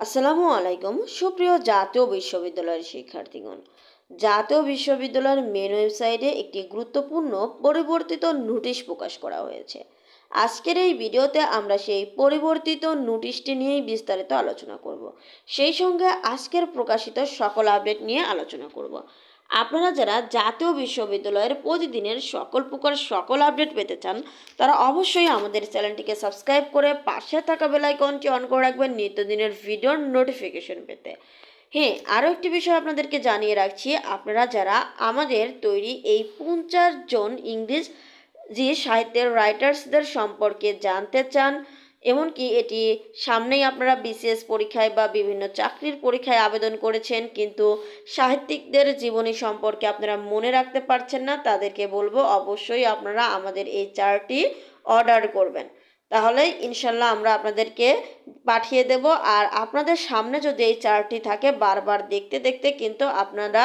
আসসালামু আলাইকুম। সুপ্রিয় জাতীয় বিশ্ববিদ্যালয়ের শিক্ষার্থীগণ, জাতীয় বিশ্ববিদ্যালয়ের মেন ওয়েবসাইটে একটি গুরুত্বপূর্ণ পরিবর্তিত নোটিশ প্রকাশ করা হয়েছে। আজকের এই ভিডিওতে আমরা সেই পরিবর্তিত নোটিশটি নিয়েই বিস্তারিত আলোচনা করব। সেই সঙ্গে আজকের প্রকাশিত সকল আপডেট নিয়ে আলোচনা করব। আপনারা যারা জাতীয় বিশ্ববিদ্যালয়ের প্রতিদিনের সকল প্রকার সকল আপডেট পেতে চান, তারা অবশ্যই আমাদের চ্যানেলটিকে সাবস্ক্রাইব করে পাশে থাকা বেল আইকনটি অন করে রাখবেন নিত্যদিনের ভিডিওর নোটিফিকেশন পেতে। হ্যাঁ আরও একটি বিষয় আপনাদেরকে জানিয়ে রাখছি, আপনারা যারা আমাদের তৈরি এই পঞ্চাশ জন ইংলিশ যে সাহিত্যের রাইটার্সদের সম্পর্কে জানতে চান এমনকি এটি সামনেই আপনারা বিসিএস পরীক্ষায় বা বিভিন্ন চাকরির পরীক্ষায় আবেদন করেছেন, কিন্তু সাহিত্যিকদের জীবনী সম্পর্কে আপনারা মনে রাখতে পারছেন না, তাদেরকে বলব অবশ্যই আপনারা আমাদের এই চারটি অর্ডার করবেন। তাহলে ইনশাল্লাহ আমরা আপনাদেরকে পাঠিয়ে দেব, আর আপনাদের সামনে যদি এই চারটি থাকে, বারবার দেখতে দেখতে কিন্তু আপনারা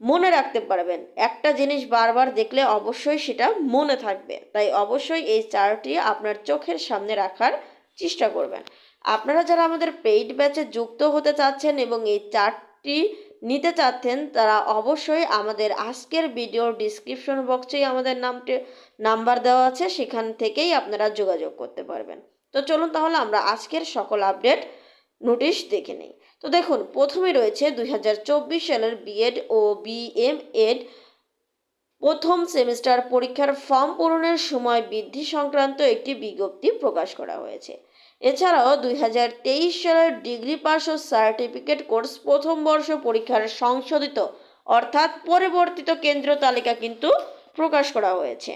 মনে রাখতে পারবেন। একটা জিনিস বারবার দেখলে অবশ্যই সেটা মনে থাকবে। তাই অবশ্যই এই চারটি আপনার চোখের সামনে রাখার চেষ্টা করবেন। আপনারা যারা আমাদের পেইড ব্যাচে যুক্ত হতে চাচ্ছেন এবং এই চারটি নিতে চাচ্ছেন, তারা অবশ্যই আমাদের আজকের ভিডিওর ডিসক্রিপশন বক্সেই আমাদের নামটি, নাম্বার দেওয়া আছে। সেখান থেকেই আপনারা যোগাযোগ করতে পারবেন। তো চলুন তাহলে আমরা আজকের সকল আপডেট নোটিশ দেখে নিই। তো দেখুন, প্রথমে রয়েছে দুই হাজার চব্বিশ সালের বিএড ও বিএম এড প্রথম সেমিস্টার পরীক্ষার ফর্ম পূরণের সময় বৃদ্ধি সংক্রান্ত একটি বিজ্ঞপ্তি প্রকাশ করা হয়েছে। এছাড়াও দুই হাজার তেইশ সালের ডিগ্রি পাস ও সার্টিফিকেট কোর্স প্রথম বর্ষ পরীক্ষার সংশোধিত অর্থাৎ পরিবর্তিত কেন্দ্র তালিকা কিন্তু প্রকাশ করা হয়েছে।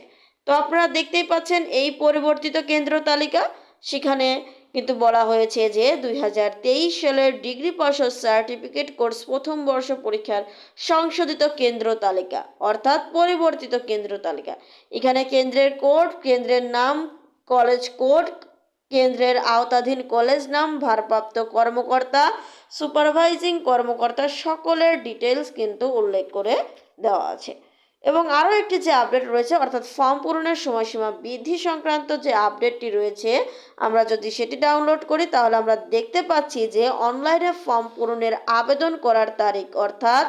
তো আপনারা দেখতেই পাচ্ছেন এই পরিবর্তিত কেন্দ্র তালিকা। সেখানে কিন্তু বলা হয়েছে যে দুই হাজার তেইশ সালের ডিগ্রি পাস সার্টিফিকেট কোর্স প্রথম বর্ষ পরীক্ষার সংশোধিত কেন্দ্র তালিকা, অর্থাৎ পরিবর্তিত কেন্দ্র তালিকা। এখানে কেন্দ্রের কোড, কেন্দ্রের নাম, কলেজ কোড, কেন্দ্রের আওতাধীন কলেজ নাম, ভারপ্রাপ্ত কর্মকর্তা, সুপারভাইজিং কর্মকর্তা, সকলের ডিটেলস কিন্তু উল্লেখ করে দেওয়া আছে। এবং আরও একটি যে আপডেট রয়েছে, অর্থাৎ ফর্ম পূরণের সময়সীমা বৃদ্ধি সংক্রান্ত যে আপডেটটি রয়েছে, আমরা যদি সেটি ডাউনলোড করি, তাহলে আমরা দেখতে পাচ্ছি যে অনলাইনে ফর্ম পূরণের আবেদন করার তারিখ, অর্থাৎ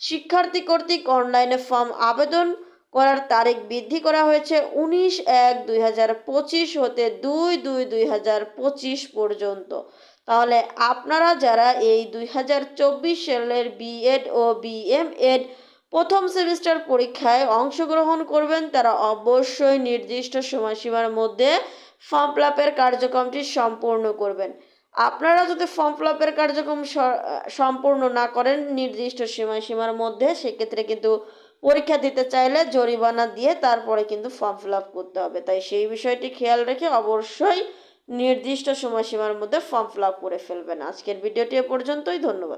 শিক্ষার্থী কর্তৃক অনলাইনে ফর্ম আবেদন করার তারিখ বৃদ্ধি করা হয়েছে উনিশ এক দুই হাজার পঁচিশ হতে দুই দুই দুই হাজার পঁচিশ পর্যন্ত। তাহলে আপনারা যারা এই দুই হাজার চব্বিশ সালের বিএড ও বিএম এড প্রথম সেমিস্টার পরীক্ষায় অংশগ্রহণ করবেন তারা অবশ্যই নির্দিষ্ট সময়সীমার মধ্যে ফর্ম ফিল কার্যক্রমটি সম্পূর্ণ করবেন। আপনারা যদি ফর্ম ফিল কার্যক্রম সম্পূর্ণ না করেন নির্দিষ্ট সময়সীমার মধ্যে সেক্ষেত্রে কিন্তু পরীক্ষা দিতে চাইলে জরিমানা দিয়ে তারপরে কিন্তু ফর্ম ফিল করতে হবে। তাই সেই বিষয়টি খেয়াল রেখে অবশ্যই নির্দিষ্ট সময়সীমার মধ্যে ফর্ম ফিল করে ফেলবেন। আজকের ভিডিওটি এ পর্যন্তই। ধন্যবাদ।